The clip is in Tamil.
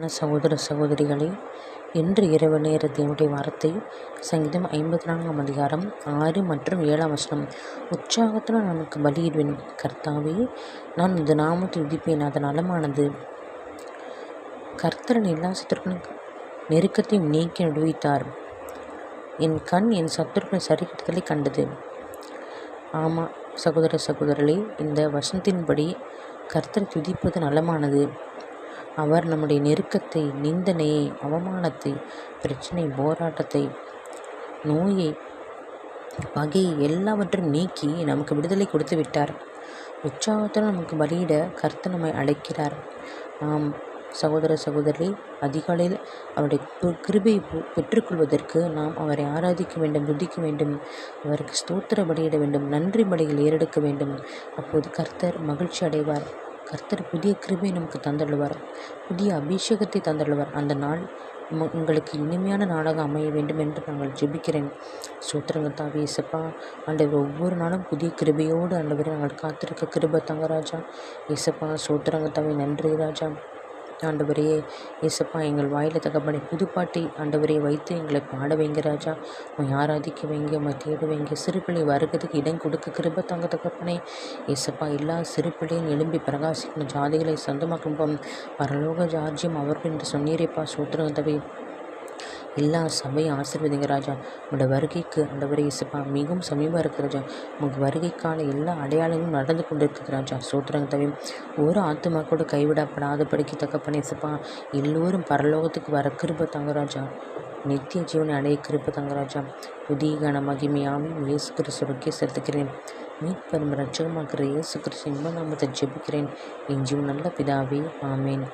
அன்பான சகோதர சகோதரிகளே இன்று இரவு நேர தேவனுடைய வார்த்தை சங்கீதம் ஐம்பத்தி நான்காம் அதிகாரம் ஆறு மற்றும் ஏழாம் வசனம். உற்சாகத்தில் நமக்கு பலியிடுவேன். கர்த்தாவே நான் இந்த நாமத்தை விதிப்பேன் அது நலமானது கர்த்தரன் எல்லா சத்துருக்களின் நெருக்கத்தையும் நீக்கி நடுவித்தார் என் கண் என் சத்துருக்களின் சரிக்கட்டுதலை கண்டது. ஆமாம் சகோதர சகோதரர்களே இந்த வசனத்தின்படி கர்த்தர் துதிப்பது நலமானது. அவர் நம்முடைய நெருக்கத்தை நிந்தனையை அவமானத்தை பிரச்சனை போராட்டத்தை நோயை வகையை எல்லாவற்றையும் நீக்கி நமக்கு விடுதலை கொடுத்து விட்டார். உற்சாகத்தில் நமக்கு பலியிட கர்த்தர் நம்மை அழைக்கிறார். ஆம் சகோதர சகோதரி அதிகாலையில் அவருடைய கிருபையை பெற்றுக்கொள்வதற்கு நாம் அவரை ஆராதிக்க வேண்டும் துதிக்க வேண்டும் அவருக்கு ஸ்தோத்திர பலியிட வேண்டும் நன்றி பலிகள் ஏறெடுக்க வேண்டும். அப்போது கர்த்தர் மகிழ்ச்சி அடைவார். கர்த்தர் புதிய கிருபை நமக்கு தந்தள்ளுவார் புதிய அபிஷேகத்தை தந்தள்ளுவார் அந்த நாள் உங்களுக்கு இனிமையான நாளாக அமைய வேண்டும் என்று நாங்கள் ஜெபிக்கிறேன். சூத்திரங்க தாவி இசப்பா ஆண்டவர் ஒவ்வொரு நாளும் புதிய கிருபையோடு ஆண்டவரை நாங்கள் காத்திருக்க கிருப தங்க ராஜா. இசப்பா சூத்திரங்க தாவி நன்றி ராஜா. ஆண்டவரே இயேசப்பா எங்கள் வாயில் தகப்பனை புதுப்பாட்டி ஆண்டவரே வைத்து எங்களை பாட வைங்க ராஜா. உன் ஆராதிக்க வைங்க உமை தேட வைங்க. சிறுபிள்ளை வருகிறதுக்கு இடம் கொடுக்க கிருப தங்க தகப்பனே. இயேசப்பா எல்லா சிறுபிள்ளையும் எழும்பி பிரகாசிக்கும் ஜாதிகளை சொந்தமாக்கும் பரலோக ஜார்ஜியம் அவர்கள் என்று சொன்னீரேப்பா சூத்திரம் தவி எல்லா சபையும் ஆசிர்வதிங்க ராஜா. உங்களோட வருகைக்கு ஆண்டவரே இசப்பா மிகவும் சமீபம் இருக்கு ராஜா. உங்கள் வருகைக்கான எல்லா அடையாளங்களும் நடந்து கொண்டு இருக்குது ராஜா. சோத்திரங்க தவிர ஒரு ஆத்துமா கூட கைவிடப்படாத படிக்க தக்கப்பன இசப்பா எல்லோரும் பரலோகத்துக்கு வர கிருப தங்க ராஜா. நித்திய ஜீவனை அடைய கிருப்ப தங்கராஜா புதிய கன மகிமையாமி இயேசு கிறிஸ்துவருக்கே செலுத்துக்கிறேன் மீட்பரும் ரட்சகமாக்கிற இயேசு கிறிஸ்து இன்ப நாமத்தை ஜெபிக்கிறேன். என் ஜீவன் நல்ல பிதாவே ஆமேன்.